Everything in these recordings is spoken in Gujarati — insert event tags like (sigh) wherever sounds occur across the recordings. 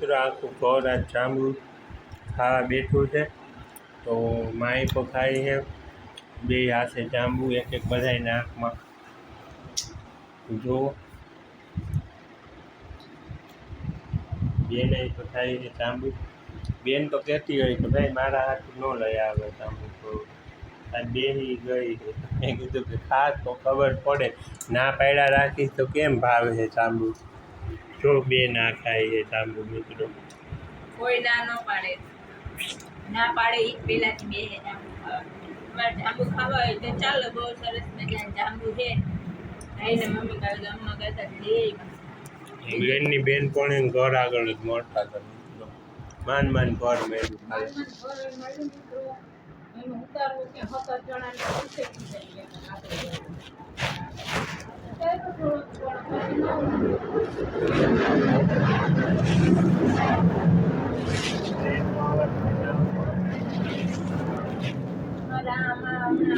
મિત્રો આખું ઘર, આ જાંબુ ખાવા બેઠું છે. તો તો ખાઈ છે. બે હાથે જાંબુ એક એક બધાય આંખમાં જુઓ. બેન થાય છે જાંબુ બેન તો કહેતી હોય કે, ભાઈ, મારા હાથ ન લઈ આવે જાંબુ તો આ બેહી ગઈ મેં કીધું કે ખાસ તો ખબર પડે. ના પાડ્યા રાખીશ તો કેમ ભાવે છે જાંબુ જો બે ના ખાય એ તાંબુ મિત્રો. કોઈ ના ન પાડે. ના પાડે એક જ પેલાથી બે હે જાંબુ ખાવા. જાંબુ ખાવા હોય તો ચાલો બહુ સરસ મજાના જાંબુ છે. આઈને મમ્મી કહે કે અમ્મા કહેતા લે બેનની બેન પણ ઘર આગળ જ મોટા હતા મિત્રો. માન માન ઘર મેળવું ઉતારવું કે હતા જણાને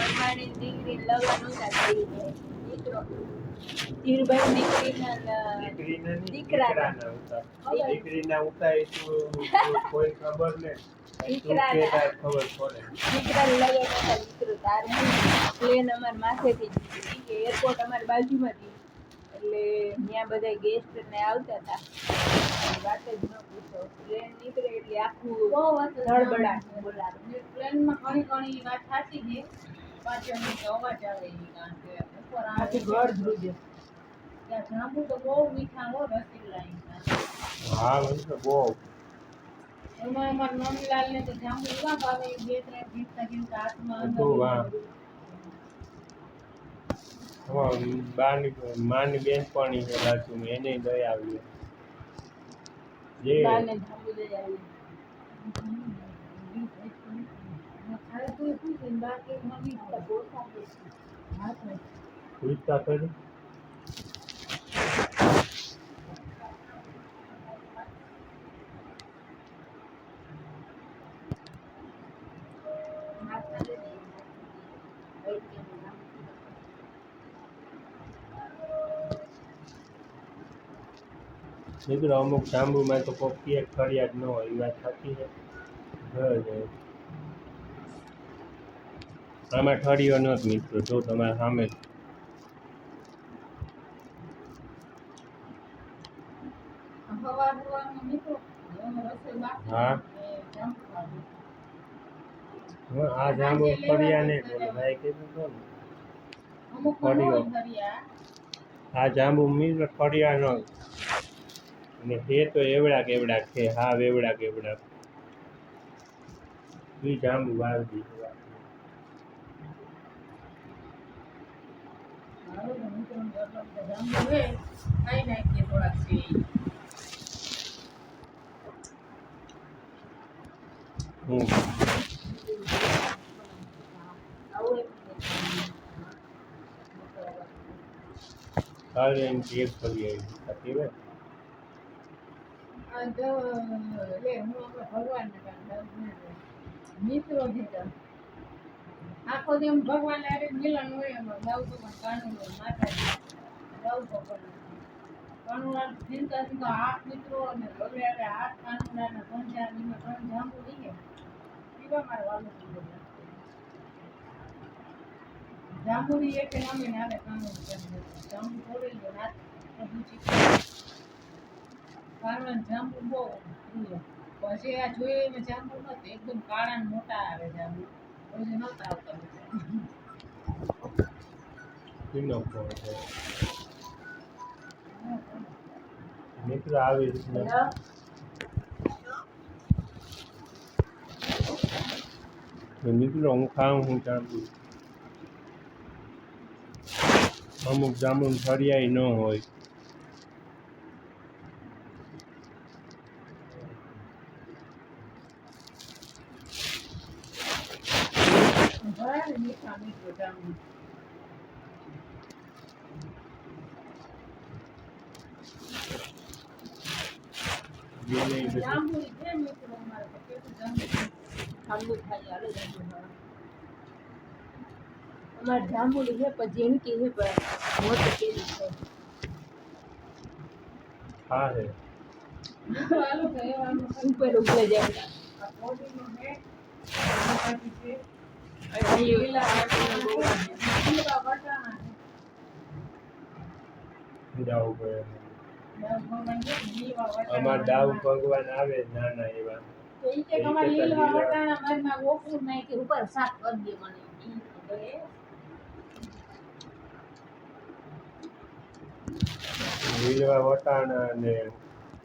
અમારી દીકરી લગ્ન દીકરો ધીરુભાઈ દીકરીના દીકરીના દીકરાના. ઉતાય કોઈ ખબર ને વાત સાચી છે પાછળ અવાજ આવે કારણ કે ઉપર ત્યાં જાંબુ તો બહુ મીઠા હો રસીલા. હા બહુ એમાં અમારા નંદલાલ તો જાંબુ એવા ભાવે બે ત્રણ જીવતા જીવતા હાથમાં અંદર હતું, બાની માની બેન છે બાજુમાં એને દઈ આવી જે બાને બાકી મમ્મી. પૂછતા કરી મિત્રો અમુક જાંબુમાં તો કોઈ કેક ફરિયાદ ન હોય એ વાત થતી છે આમાં ઠળિયો નથી મિત્રો જો તમારા સામે. હા. આ જાંબુ બોલે ભાઈ કીધું તો ને. અમુક આ જાંબુ મિત્રો ફળિયા ન અને છે તો એવડા કેવડા છે હા એવડા કેવડા. એ જાંબુ વાવી દીધું એમ તો મિત્રોને ગરમ તો આ જો હું આપણે ભગવાનને કાંઈ મિત્રો ગીતા આખો દી એમ ભગવાન મિલન હોય એમાં ગાવ તો પણ કાનૂન હોય માતાજી તો પણ કાનૂન ચિંતા તો આઠ મિત્રો અને હવે આઠ કાનૂન પંચાયત એમાં ત્રણ જાંબુ લઈએ પીવા મારે વાલું જાંબુની એક નામે ને હાલે કાનૂન જાંબુ તોડી લો રાત બધું ચીકણું. કારણ જાંબુ બહુ પ્રિય. પછી આ જોઈએ એમાં જાંબુ નથી એકદમ કાળા મોટા આવે જાંબુ પછી નહોતા આવતા. મિત્રો આવી મિત્રો હું ખાઉં હું જાંબુ. અમુક જાંબુ ફળિયાય ન હોય ભરાય ને મીઠા મીઠું જાંબુ બેને ઈ બધું જાંબુ છે મિત્રો અમારે તો કેટલું જાંબુ છે. જાંબુ ખાઈ હાલો જાંબુ ખાવા. અમારે જાંબુડી છે પણ જેનકી છે પણ મોટી કેરી છે હા હે મિત્રો હાલો તો એવાનું કંઈક ઉપર ઉગલે જાય આ કોબીનું અમાર દાવ ભગવાન આવે નાના એવા. તો ઈ કે તમારે લીલા. વટાણા મારમાં ગોકળું નાખી ઉપર શાક કરી મને. લીલવા વટાણા અને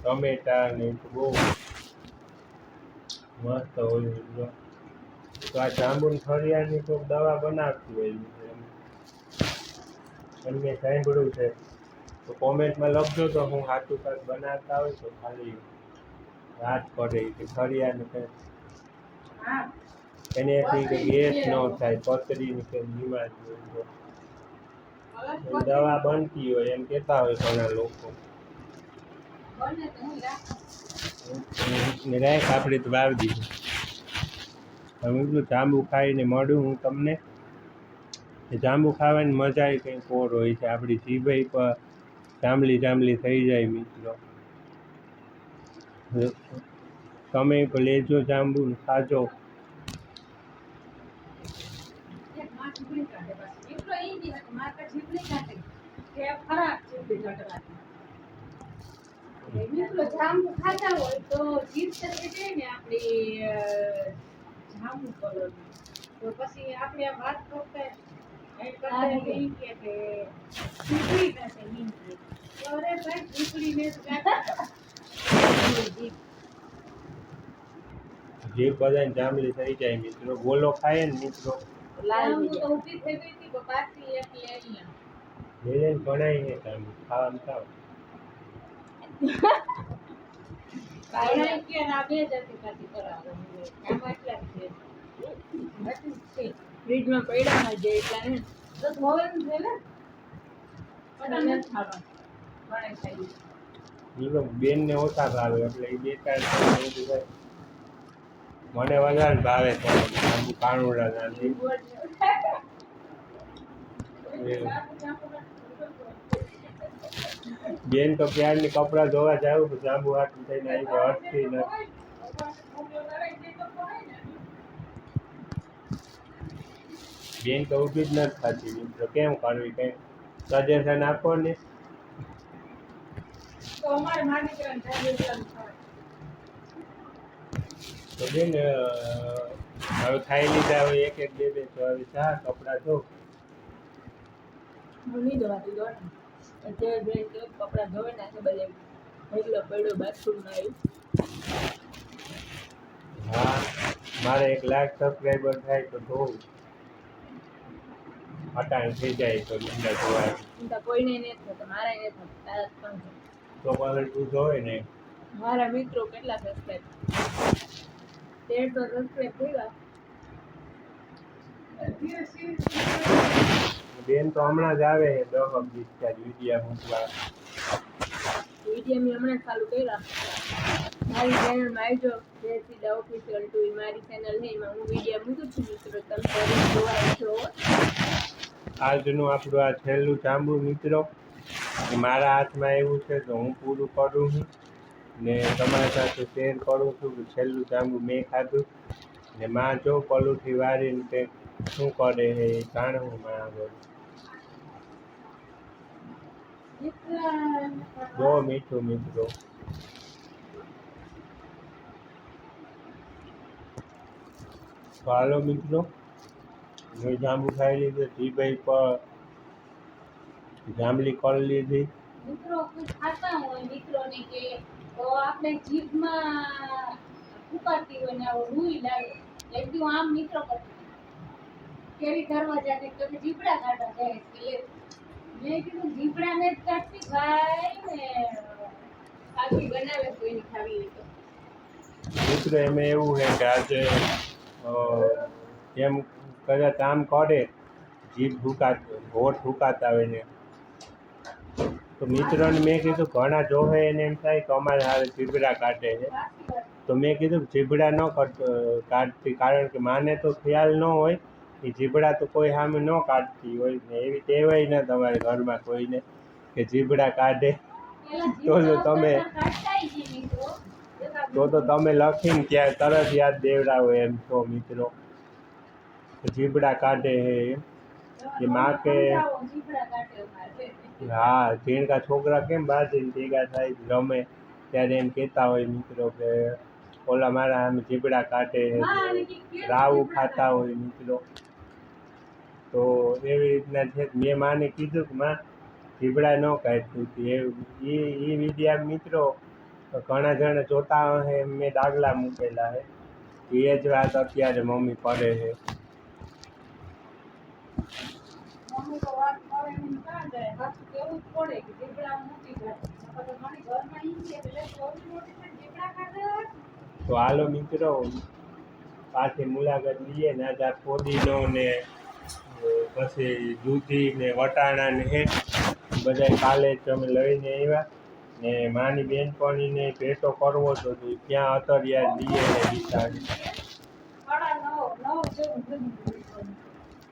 ટમેટા ને બહુ મસ્ત હોય. તો આ જાંબુન ફળિયાની તો દવા બનાવતી હોય એમ. મેં સાંભળ્યું છે. તો કોમેન્ટમાં લખજો તો હું હાથું કાંઈક બનાવતા હોય તો ખાલી રાત પડે કે કંઈ હા એનેથી કે ગેસ ન થાય, પથરીની કે બીમારી દવા બનતી હોય એમ કહેતા હોય ઘણા લોકો. રાખું. ને આપણે તો વાવી દીધું. હવે હું જાંબુ ખાઈને મળું હું તમને. જાંબુ ખાવાની મજા કંઈક ઓર હોય છે. આપણી જીભઈ પર જાંબલી જાંબલી થઈ જાય મિત્રો તમે લેજો જાંબુ ને ખાજો એક માં ચીપડી કાઢે બસ. એટલો ઈ જ હતો, માં તો ચીપડી કાઢે. કે ખરાબ ચીપડી કાઢવાની. મિત્રો જાંબુ ખાતા તો પછી આપણે વાત કરતા જીભ. બધાને જાંબલી થઈ જાય મિત્રો ગોલો ખાય ને મિત્રો લાલ જાંબુ થઈ તો ઊભી થઈ ગઈ હતી, પણ પાછી એક લઈ અહીંયા. લઈને ભણાય ને જાંબુ ખાવાનું ખાવ ઘણા કે ના બે જાતિ કરાવો. આમાં એટલા છે. ફ્રીજમાં પડ્યા ના જે એટલા ને તો ધોવાનું છે ને? ખાવાનું. ઘણાય ખાઈ. એ બેનને ઓછા ભાવે એટલે એ બે ચાર. મને વધારે ભાવે છે કાણુડા નાની (laughs) બેન તો ક્યારની કપડાં ધોવા જાવ તો જાંબુ હાથ થઈને આવી તો હટતી નથી બેન તો ઊભી જ નથી થતી. મિત્રો કેમ કરવી કંઈ? સજેશન આપો ને. તો બેન હવે ખાઈ લીધા હોય એક એક બે બે તો હવે ચા કપડાં ધો. કપડાં ધોઈ નાખે બધે એટલો પડ્યો બાથરૂમમાં આવ્યું હા મારે એક લાખ સબસ્ક્રાઈબર થાય તો ધોવું. અટાણ થઈ જાય તો નિંદા જોવાય નિંદા કોઈને નહીં થતો મારા એ થતો તો જ પણ છે. તો તું ધોય ને. મારા મિત્રો કેટલા સબસ્ક્રાઇબ તેરસો સબસ્ક્રાઇબ થયા બેન તો હમણાં જ આવે છે દસ વીસ ચાર વિડીયા મૂકવા. વિડિયા મેં હમણાં જ ચાલુ કર્યા. મારી ચેનલમાં આવજો. જય સીધા ઓફિશિયલ ટુ મારી ચેનલ છે. એમાં હું વીડિયો મૂકું છું મિત્રો. તમે જોવા આવજો આજનું આપણું આ છેલ્લું જાંબુ મિત્રો મારા હાથમાં એવું છે તો હું પૂરું કરું છું ને તમારી સાથે શેર કરું છું કે છેલ્લું જાંબુ મેં ખાધું ને માં જો પલુથી વારીને તે શું કરે એ જાણવું માં આગળ બહુ મીઠું મિત્રો. હાલો મિત્રો. જાંબુ ખાઈ લીધું જીભાઈ પર જાંબલી કોલ લીધી. મિત્રો કોઈ ખાતા હોય મિત્રોને કે આપણે જીભમાં ફૂકાતી હોય ને આવો રૂઈ લાગે હું આમ મિત્રો કરતી કેરી ધરવા જાતે તો કે જીભડા કાઢવા જાય એટલે મેં કીધું જીભડાને જ કાઢતી ભાઈ ને પાછી બનાવે કોઈને ખાવી તો. મિત્રો એમાં એવું છે કે આજે જેમ કદાચ આમ કરે જીભ ભૂકાત હોઠ ભૂકાતા હોય ને. તો મિત્રોને મેં કીધું, ઘણા જોવે એને એમ થાય કે અમારે હારે જીભડા કાઢે છે. તો મેં કીધું જીભડા ન કાઢતી, કારણ કે માને તો ખ્યાલ ન હોય એ જીભડા તો કોઈ સામે ન કાઢતી હોય ને. એવી ટેવાય ના તમારે ઘરમાં કોઈને કે જીભડા કાઢે. તો જો તમે- તો તો તમે લખીને ત્યાં તરત યાદ દેવડાવો એમ છો મિત્રો. જીબડા કાઢે હે એ માં કે. હા ઝીણકા છોકરા કેમ બાજીને ભેગા થાય રમે ત્યારે એમ કહેતા હોય મિત્રો કે ઓલા મારા આમ જીબડા કાઢે રાવું ખાતા હોય મિત્રો તો એવી રીતના છે મેં માને કીધું કે માં જીબડા ન કાઢતું હતું એ એ વિદ્યા મિત્રો ઘણા જણા જોતા હે મેં ડાગલા મૂકેલા હે। એ જ વાત અત્યારે મમ્મી પડે છે તો હાલો મિત્રો પાછી મુલાકાત લઈએ ને આજે ફોદીનો ને પછી દૂધી ને વટાણા ને હે બધા કાલે અમે લઈને આવ્યા ને માની બેનપણીને ભેટો કરવો તો ક્યાં અતરિયા લઈએ ને બિચારી સાડા નવ નવ જેવું થઈ ગયું.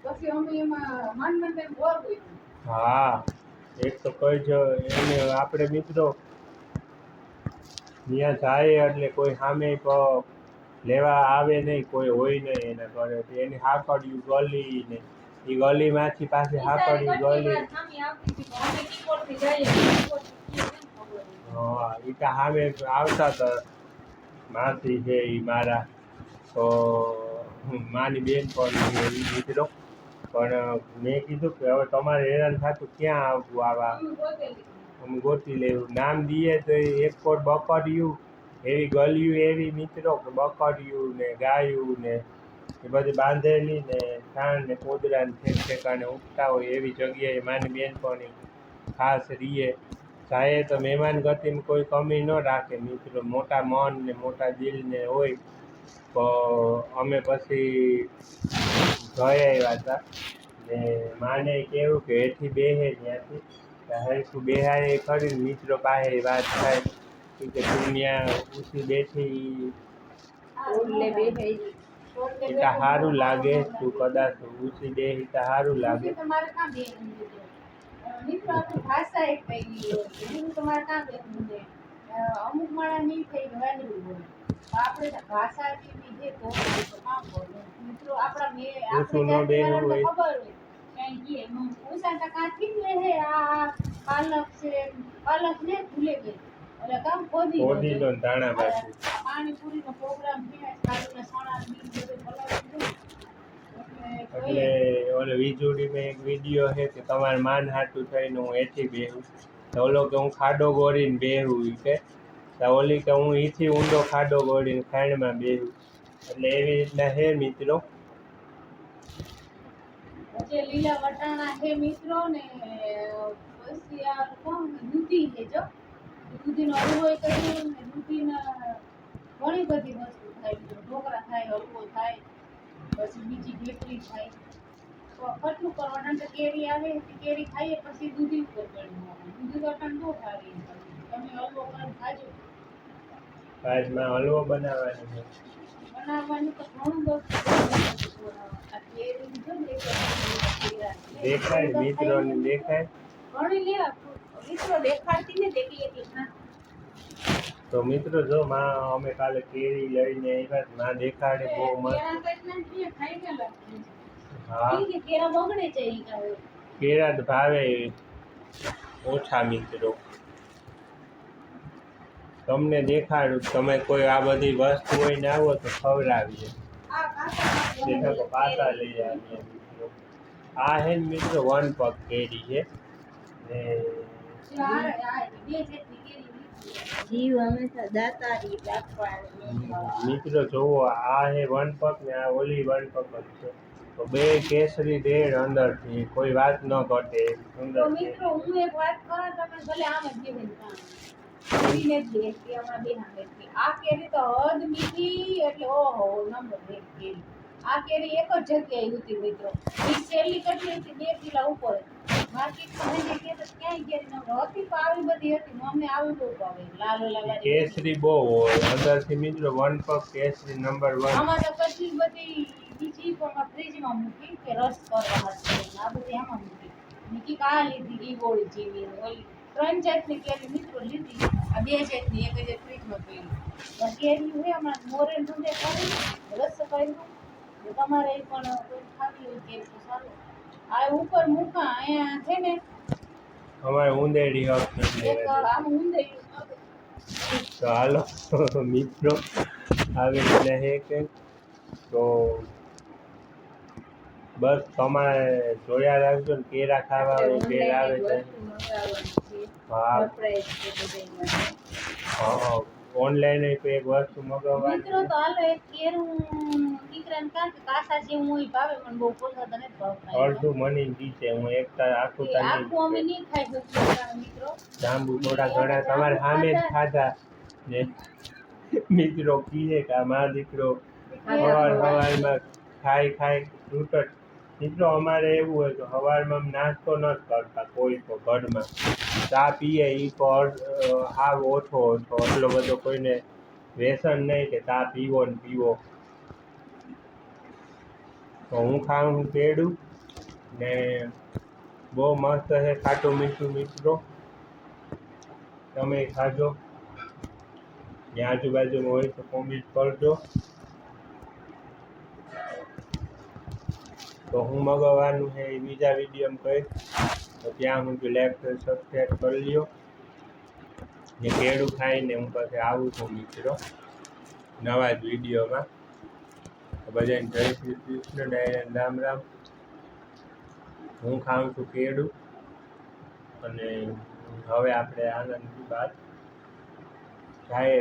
પછી અમે એમાં માંડ માંડ બોર હા એક તો કઈ જ એને આપણે મિત્રો ત્યાં જાય એટલે કોઈ સામે લેવા આવે નહીં કોઈ હોય નહીં એના ઘરે. એની હાકડ્યું ગલી ને એ ગલીમાંથી પાછી હાકડ્યું ગલી. હા એ તો સામે આવતા હતા. માસી છે એ મારા. તો માની બેન પણ મિત્રો. પણ મેં કીધું કે હવે તમારે હેરાન થતું ક્યાં આવવું આવા? અમે ગોતી લેવું. નામ દઈએ તો એક કોટ બકરિયું એવી ગલિયું, એવી મિત્રો કે બકરિયું ને ગાયું ને એ બધી બાંધેલી ને છાણ ને પોદરા ને ઠેક ઠેકાને ઉગતા હોય એવી જગ્યાએ માની બેનપણી ખાસ રીએ. સાહેબ, તો મહેમાન ગતિમાં કોઈ કમી ન રાખે મિત્રો. મોટા મન ને મોટા દિલ ને હોય. તો અમે પછી ગયા આવ્યા હતા. ને માને કેવું કે હેઠી બેહે ત્યાંથી. હરખું બેહાય ખરી મિત્રો પાસે વાત થાય. કે દુનિયા ઊંચી બેઠી એટલે એ તો સારું લાગે તું કદાચ ઊંચી બેહી તો સારું લાગે. અમુક માણસ નહીં થઈ હોય. આપણે ભાષા તો મિત્રો આપણા બે ન આપણે હોય. ખબર એમાં ટકા તો જ લે હે આ પાલક છે પાલક ને ભૂલે ગઈ. એટલે કામ ખોદી ખોદી લો ને ધાણા બાજુ પ્રોગ્રામ સણા બીજ બધું બનાવી એટલે ઓલે જોઈએ. મેં એક વીડિયો છે કે તમારે માન હાટું થઈને હું એથી બેહું. તો ઓલો કે હું ખાડો ગોળીને બેહું કે. તો ઓલી કે હું એથી ઊંડો ખાડો ગોળીને ખાંડમાં બેહું. એટલે એવી રીતના છે મિત્રો. જે લીલા વટાણા છે મિત્રો ને પછી આ કોણ દૂધી છે જો. દૂધીનો હલવો કર્યો ને દૂધીના ઘણી બધી વસ્તુ થાય ઢોકળા થાય હલવો થાય પછી બીજી ઢેકડી થાય. કટલું કરવાનું તો કેરી આવે કેરી ખાઈએ પછી દૂધી ઉપર ચડવાનું દૂધી વટાણ બહુ સારી તમે હલવો કરીને ખાજો. આજમાં હલવો બનાવવાનો છે. બનાવવાનું તો ઘણું બધું કેરી. દેખાય મિત્રો ને તો મિત્રો જો માં અમે કાલે કેરી લઈને આવ્યા માં દેખાડે બહુ મસ્ત કેળા કઈના જે ખાઈ ગયેલા. હા ઈ કે કેળા બગડે છે ઈ કહે. કેળા જ ભાવે ઓછા મિત્રો તમને દેખાડું તમે કોઈ આ બધી વસ્તુ હોય ને આવો તો ખવડાવીએ દેખા તો પાછા લઈ આ હે મિત્રો વન પગ કેરી છે ને મિત્રો જોવો આ હે વન પગ ને આ ઓલી વન પગ છે તો બે કેસરી રેડ અંદરથી કોઈ વાત ન ઘટે મિત્રો હું એક વાત કરું તમે ભલે આમ જ જીવન કામ. કેરીને જ હમણાં બે હાં બેસતી. આ કેરી તો હદ મીઠી એટલે ઓહો નંબર એક કેરી આ કેરી એક જ જગ્યાએ હતી મિત્રો. એ છેલ્લી કેટલી હતી બે કિલા ઉપર. માર્કેટમાં જઈને કે તો ક્યાંય કેરી ન હતી તો આવી બધી હતી અમને આવી બહુ ભાવે લાલ લાલ કેસરી બહુ હોય. અંદરથી મિત્રો વન પગ કેસરી નંબર વન આમાં તો કેટલી બધી બીજી પણ ફ્રીજમાં મૂકી કે રસ કરવા હતી આ બધી આમાં મૂકી. મૂકી કા લીધી ઈ ગોળી જેવી ઓલી. ત્રણ જાતની કેરી મિત્રો લીધી. આ બે જાતની એક હજાર ફ્રીજમાં પડી આ કેરી હોય હમણાં મોરે ડુંડે કરી રસ કર્યું તો તમારે પણ કોઈ ખાવી હોય કેરી તો સારું. આ ઉપર મૂકા અહીંયા છે ને અમારે ઉંદેડી એક. આમ ઊંધાઈ તો (laughs) મિત્રો આવી રીતે હે કે તો બસ તમારે જોયા રાખજો ને કેરા ખાવા આવે કેર આવે છે. હા. હા ઓનલાઈન એક વસ્તુ મગાવવાની મિત્રો તો હાલો એક કેરું દીકરાને કાં કે કાસા જેવું હોય ભાવે પણ બહુ પોસાતા નથી ભાવતા અડધું મની જી છે હું એક તાર આખું એ આખું અમે નહીં ખાઈ શકીએ મિત્રો. જાંબુ થોડા ઘણા તમારે સામે જ ખાધા. ને મિત્રો કીએ કે આ મારો દીકરો સવાર સવારમાં ખાઈ ખાઈ તૂટટ મિત્રો, અમારે એવું હોય તો સવારમાં નાસ્તો ન કરતા કોઈ તો ઘરમાં. ચા પીએ એ તો હાવ ઓછો ઓછો. એટલો બધો કોઈને વ્યસન નહીં કે ચા પીવો ને પીવો. તો હું ખાઉં, હું પેડું ને બહુ મસ્ત છે ખાટું મીઠું, મિત્રો. તમે ખાજો. ને આજુબાજુમાં હોય તો કોમેન્ટ કરજો. તો હું મગાવવાનું છે એ બીજા વિડીયોમાં કહીશ. તો ત્યાં હું લાઈક સબસ્ક્રાઈબ કરી લ્યો. ને કેળું ખાઈને હું પાસે આવું છું મિત્રો. નવા જ વિડીયોમાં બધાને જય શ્રી કૃષ્ણ ડાયરા રામ રામ. હું ખાઉં છું કેળું અને હવે આપણે આનંદની બાદ જાય